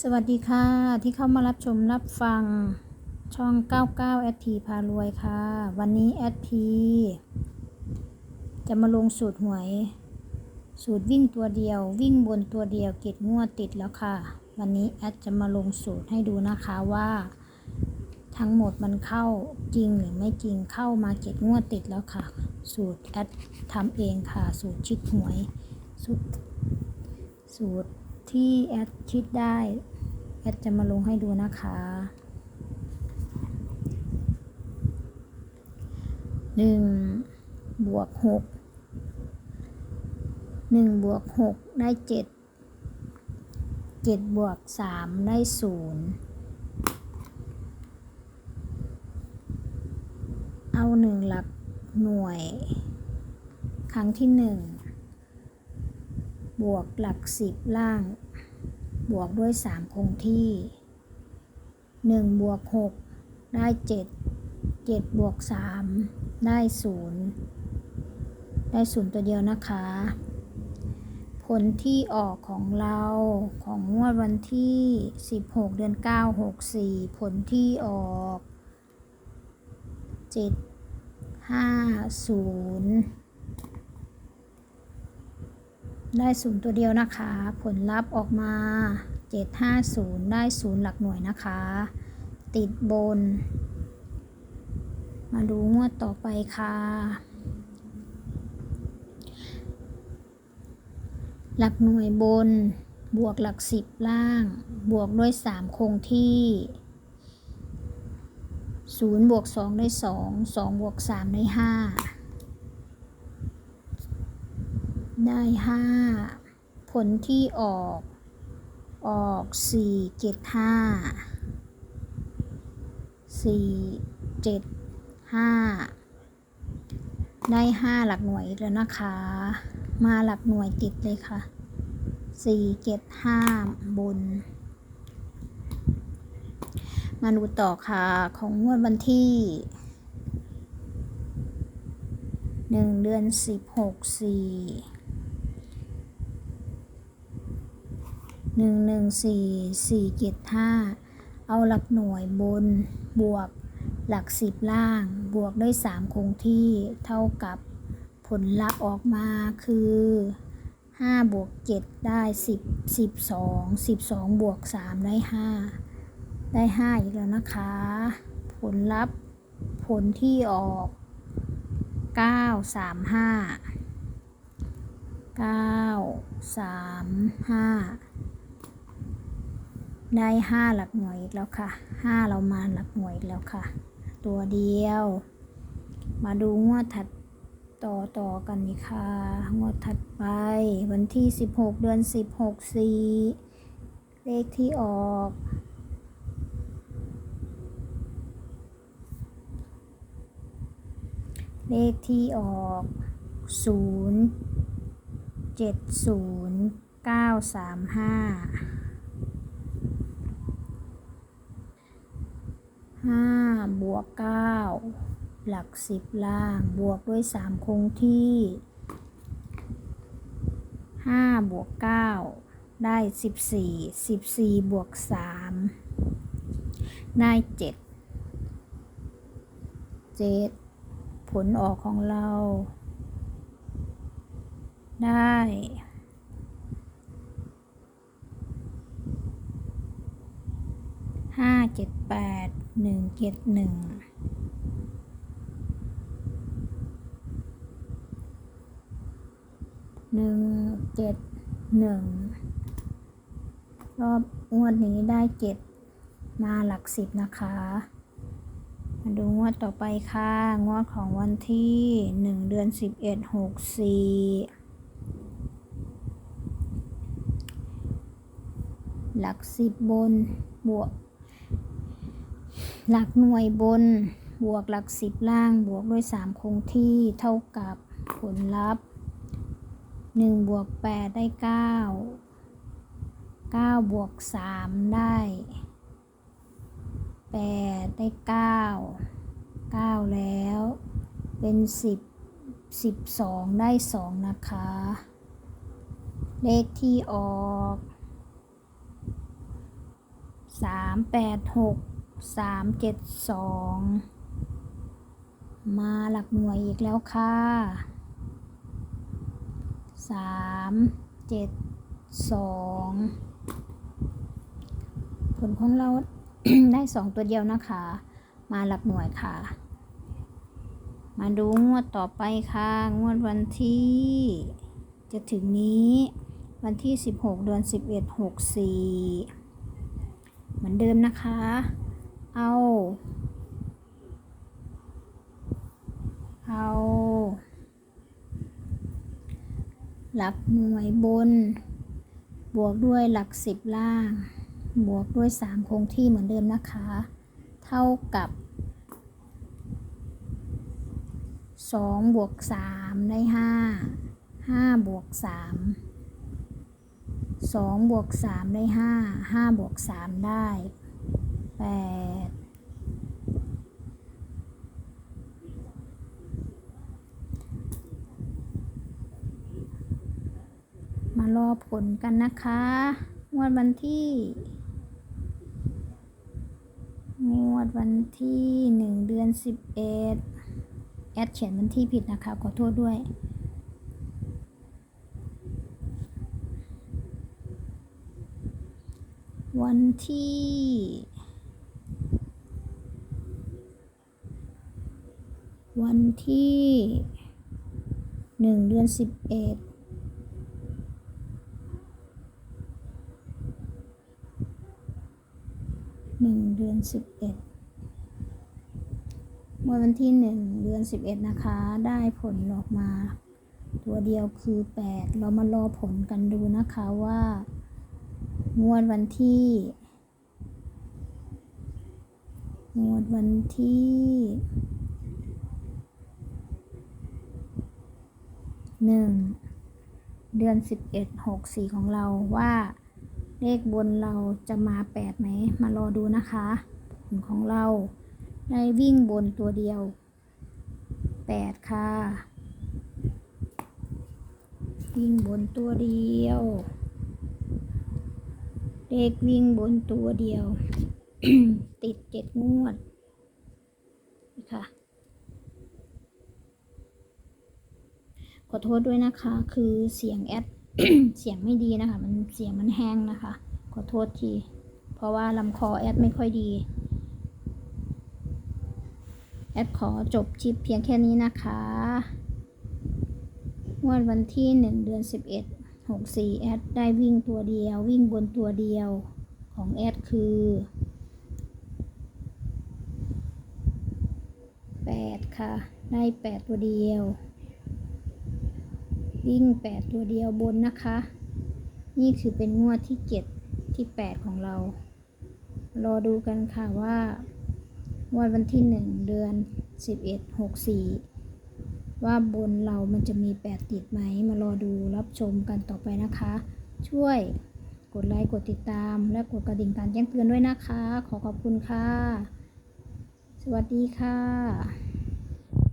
สวัสดีค่ะ ที่เข้ามารับชมรับฟังช่อง 99 ST พารวยค่ะ วันนี้ ST จะมาลงสูตรหวย สูตรวิ่งตัวเดียว วิ่งบนตัวเดียวเก็ดงวดติดแล้วค่ะ วันนี้แอดจะมาลงสูตรให้ดูนะคะว่า ทั้งหมดมันเข้าจริงหรือไม่จริงเข้ามาเก็ดงวดติดแล้วค่ะ สูตรแอดทำเองค่ะ สูตรชิดหวยสูตรสูตรที่แอดคิดได้ แอดจะมาลงให้ดูนะคะหนึ่งบวกหกหนึ่งบวกหกได้เจ็ดเจ็ดบวกสามได้ศูนย์เอาหนึ่งหลักหน่วย ครั้งที่หนึ่งบวกหลักสิบล่าง บวกด้วยสามคงที่หนึ่งบวกหกได้เจ็ดเจ็ดบวกสามได้ศูนย์ได้ศูนย์ตัวเดียวนะคะ ผลที่ออกของเราของงวดวันที่ 16 เดือน 9 64 ผลที่ออก 7 5 0 ได้ศูนย์ตัวเดียวนะคะ ผลลัพธ์ออกมา 750 ได้ศูนย์หลักหน่วยนะคะ ติดบน มาดูงวดต่อไปค่ะ หลักหน่วยบน บวกหลักสิบล่าง บวกด้วย 3 คงที่0บวก2ได้ 2 2บวก3ได้ 5 ได้ห้าผลที่ออก ออกสี่เจ็ดห้าสี่เจ็ดห้าได้ห้าหลักหน่วยแล้วนะคะ มาหลักหน่วยติดเลยค่ะสี่เจ็ดห้าบน มาดูต่อค่ะของงวดวันที่หนึ่งเดือนสิบหกสี่ 1 1 4 4 7 5 เอาหลักหน่วยบนบวกหลักสิบล่าง บวกด้วย 3 คงที่เท่ากับผลลัพธ์ออกมาคือ 5 บวก 7 ได้ 10 12 12 บวก 3 ได้ 5 ได้ 5 อีกแล้วนะคะ ผลลัพธ์ผลที่ออก 9 3 5 9 3 5 ได้ห้าหลักหน่วยอีกแล้วค่ะห้าเรามาหลักหน่วยอีกแล้วค่ะ ตัวเดียว มาดูงวดถัดต่อต่อกันนี่ค่ะ งวดถัดไปวันที่ 16 เดือน 16 4 เลขที่ออกเลขที่ออก 0 7 0 9 3 5 ห้าบวกเก้าหลักสิบล่าง บวกด้วยสามคงที่ห้าบวกเก้าได้สิบสี่สิบสี่บวกสามได้เจ็ดเจ็ดผลออกของเรา ได้ห้าเจ็ดแปด หนึ่งเจ็ดหนึ่งหนึ่งเจ็ดหนึ่งรอบงวดนี้ได้เจ็ดมาหลักสิบนะคะ มาดูงวดต่อไปค่ะ งวดของวันที่หนึ่งเดือนสิบเอ็ดหกสี่หลักสิบบนบวก หลักหน่วยบน บวกหลักสิบล่าง บวกด้วยสามคงที่เท่ากับผลลัพธ์หนึ่งบวกแปดได้เก้าเก้าบวกสามได้แปดได้เก้าเก้าแล้ว เป็นสิบสิบสองได้สองนะคะ เลขที่ออกสามแปดหก สามเจ็ดสองมาหลักหน่วยอีกแล้วค่ะสามเจ็ดสองผลของเราได้สองตัวเดียวนะคะ มาหลักหน่วยค่ะ มาดูงวดต่อไปค่ะ งวดวันที่ จะถึงนี้วันที่ 16 เดือน 11 64 เหมือนเดิมนะคะ เอา เอา หลักหน่วยบน บวกด้วยหลักสิบล่าง บวกด้วย3คงที่เหมือนเดิมนะคะ เท่ากับ2บวก3ได้5 5บวก3 2บวก3ได้5 5บวก3ได้ 8มารอผลกันนะคะงวดวันที่งวดวันที่1เดือน11แอดเขียนวันที่ผิดนะคะ ขอโทษด้วยวันที่ วันที่หนึ่งเดือนสิบเอ็ดหนึ่งเดือนสิบเอ็ดวันที่หนึ่งเดือนสิบเอ็ดนะคะ ได้ผลออกมา ตัวเดียวคือแปดเรามารอผลกันดูนะคะว่างวดวันที่งวดวันที่ หนึ่งเดือนสิบเอ็ดหกสี่ของเราว่า เลขบนเราจะมาแปดไหม มารอดูนะคะผลของเราได้วิ่งบนตัวเดียวแปดค่ะ วิ่งบนตัวเดียว เลขวิ่งบนตัวเดียว ติดเจ็ดงวดนะคะ ขอโทษด้วยนะคะ คือเสียงแอดเสียงไม่ดีนะคะ มันเสียงมันแห้งนะคะ ขอโทษที เพราะว่าลำคอแอดไม่ค่อยดี แอดขอจบคลิปเพียงแค่นี้นะคะงวดวันที่ 1 เดือน 11 64 แอดได้วิ่งตัวเดียว วิ่งบนตัวเดียวของแอดคือ 8 ค่ะ ได้ 8 ตัวเดียว วิ่ง 8 ตัวเดียวบนนะคะ นี่คือเป็นงวดที่ 7 ที่ 8 ของเรา รอดูกันค่ะว่า งวดวันที่ 1 เดือน 11 64 ว่าบนเรามันจะมี 8 ติดไหม มารอดูรับชมกันต่อไปนะคะ ช่วยกดไลค์ กดติดตาม และกดกระดิ่งการแจ้งเตือนด้วยนะคะ ขอขอบคุณค่ะ สวัสดีค่ะ